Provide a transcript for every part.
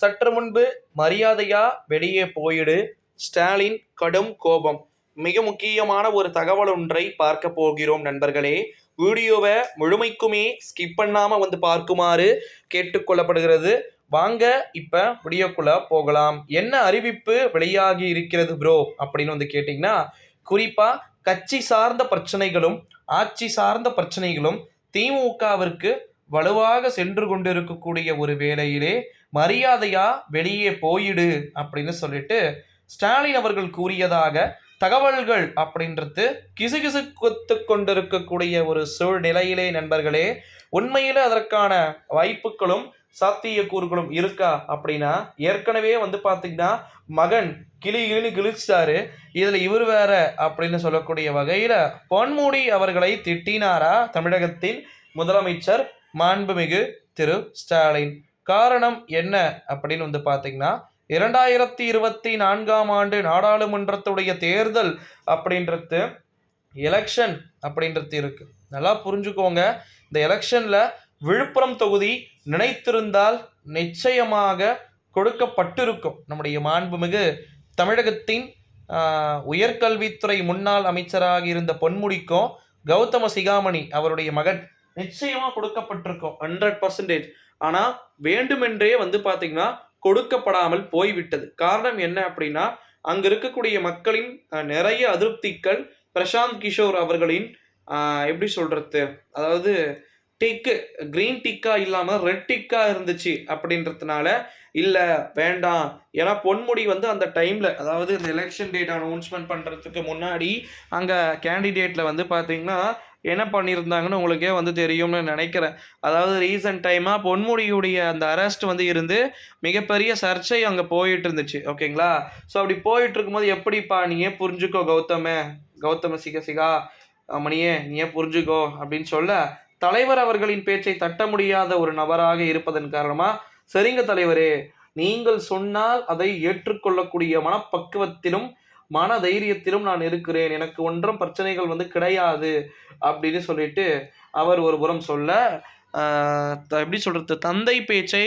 சற்று முன்பு மரியாதையா வெளியே போயிடு. ஸ்டாலின் கடும் கோபம். மிக முக்கியமான ஒரு தகவல் ஒன்றை பார்க்க போகிறோம் நண்பர்களே. வீடியோவை முழுமைக்குமே ஸ்கிப் பண்ணாமல் வந்து பார்க்குமாறு கேட்டுக்கொள்ளப்படுகிறது வாங்க இப்போ வீடியோக்குள்ளே போகலாம். என்ன அறிவிப்பு வெளியாகி இருக்கிறது ப்ரோ அப்படின்னு வந்து கேட்டிங்கன்னா குறிப்பாக கட்சி சார்ந்த பிரச்சனைகளும் ஆட்சி சார்ந்த பிரச்சனைகளும் திமுகவிற்கு வலுவாக சென்று கொண்டிருக்கக்கூடிய ஒரு வேளையிலே மரியாதையா வெளியே போயிடு அப்படின்னு சொல்லிட்டு ஸ்டாலின் அவர்கள் கூறியதாக தகவல்கள் அப்படின்றது கிசுகிசு கொத்து கொண்டிருக்கக்கூடிய ஒரு சூழ்நிலையிலே நண்பர்களே உண்மையில அதற்கான வாய்ப்புகளும் சாத்தியக்கூறுகளும் இருக்கா அப்படின்னா ஏற்கனவே வந்து பார்த்தீங்கன்னா மகன் கிளி கிழிச்சாரு இதில் இவர் வேற அப்படின்னு சொல்லக்கூடிய வகையில் பொன்முடி அவர்களை திட்டினாரா தமிழகத்தின் முதலமைச்சர் மாண்புமிகு திரு ஸ்டாலின். காரணம் என்ன அப்படின்னு வந்து பார்த்தீங்கன்னா இரண்டாயிரத்தி இருபத்தி நான்காம் ஆண்டு நாடாளுமன்றத்துடைய தேர்தல் அப்படின்றது எலெக்ஷன் அப்படின்றது இருக்கு. நல்லா புரிஞ்சுக்கோங்க. இந்த எலெக்ஷனில் விழுப்புரம் தொகுதி நினைத்திருந்தால் நிச்சயமாக கொடுக்கப்பட்டிருக்கும். நம்முடைய மாண்புமிகு தமிழகத்தின் உயர்கல்வித்துறை முன்னாள் அமைச்சராக இருந்த பொன்முடிக்கும் கௌதம சிகாமணி அவருடைய மகன் நிச்சயமா கொடுக்கப்பட்டிருக்கும் ஹண்ட்ரட் பர்சன்டேஜ் ஆனா வேண்டுமென்றே வந்து பாத்தீங்கன்னா கொடுக்கப்படாமல் போய்விட்டது. காரணம் என்ன அப்படின்னா அங்க இருக்கக்கூடிய மக்களின் நிறைய அதிருப்திகள் பிரசாந்த் கிஷோர் அவர்களின் எப்படி சொல்றது? அதாவது டிக்கு கிரீன் டிக்கா இல்லாமல் ரெட் டிக்கா இருந்துச்சு அப்படின்றதுனால இல்லை வேண்டாம். ஏன்னா பொன்முடி வந்து அந்த டைமில் அதாவது இந்த எலெக்ஷன் டேட் அனௌன்ஸ்மெண்ட் பண்ணுறதுக்கு முன்னாடி அங்கே கேண்டிடேட்டில் வந்து பார்த்தீங்கன்னா என்ன பண்ணியிருந்தாங்கன்னு உங்களுக்கே வந்து தெரியும்னு நினைக்கிறேன். அதாவது ரீசன்ட் டைமாக பொன்முடியுடைய அந்த அரெஸ்ட் வந்து இருந்து மிகப்பெரிய சர்ச்சை அங்கே போயிட்டு இருந்துச்சு ஓகேங்களா? ஸோ அப்படி போயிட்டு இருக்கும்போது எப்படிப்பா நீயே புரிஞ்சுக்கோ கௌதம? கௌதம சிக சிகா மணியே நீயே புரிஞ்சுக்கோ அப்படின்னு சொல்ல தலைவர் அவர்களின் பேச்சை தட்ட முடியாத ஒரு நபராக இருப்பதன் காரணமாக சரிங்க தலைவரே நீங்கள் சொன்னால் அதை ஏற்றுக்கொள்ளக்கூடிய மனப்பக்குவத்திலும் மன தைரியத்திலும் நான் இருக்கிறேன். எனக்கு ஒன்றும் பிரச்சனைகள் வந்து கிடையாது அப்படின்னு சொல்லிட்டு அவர் ஒரு புறம் சொல்ல த- எப்படி சொல்கிறது தந்தை பேச்சை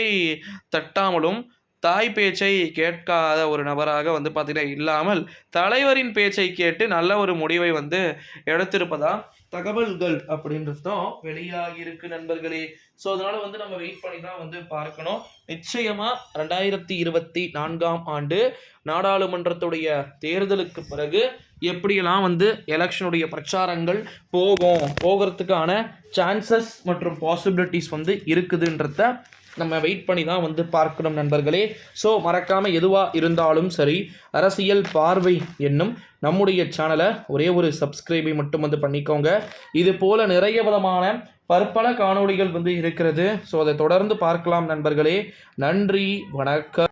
தட்டாமலும் தாய் பேச்சை கேட்காத ஒரு நபராக வந்து பார்த்திங்கன்னா இல்லாமல் தலைவரின் பேச்சை கேட்டு நல்ல ஒரு முடிவை வந்து எடுத்திருப்பதா தகவல்கள் அப்படின்றது வெளியாகி வெளியாகியிருக்கு நண்பர்களே. ஸோ அதனால வந்து நம்ம வெயிட் பண்ணி தான் வந்து பார்க்கணும். நிச்சயமா ரெண்டாயிரத்தி இருபத்தி நான்காம் ஆண்டு நாடாளுமன்றத்துடைய தேர்தலுக்கு பிறகு எப்படியெல்லாம் வந்து எலெக்ஷனுடைய பிரச்சாரங்கள் போகும் போகிறதுக்கான சான்சஸ் மற்றும் பாசிபிலிட்டிஸ் வந்து இருக்குதுன்றத நம்ம வெயிட் பண்ணி தான் வந்து பார்க்கணும் நண்பர்களே. ஸோ மறக்காமல் எதுவாக இருந்தாலும் சரி அரசியல் பார்வை என்னும் நம்முடைய சேனலை ஒரே ஒரு சப்ஸ்கிரைபை மட்டும் வந்து பண்ணிக்கோங்க. இது போல் நிறைய விதமான பற்பல காணொளிகள் வந்து இருக்கிறது. ஸோ அதை தொடர்ந்து பார்க்கலாம் நண்பர்களே. நன்றி வணக்கம்.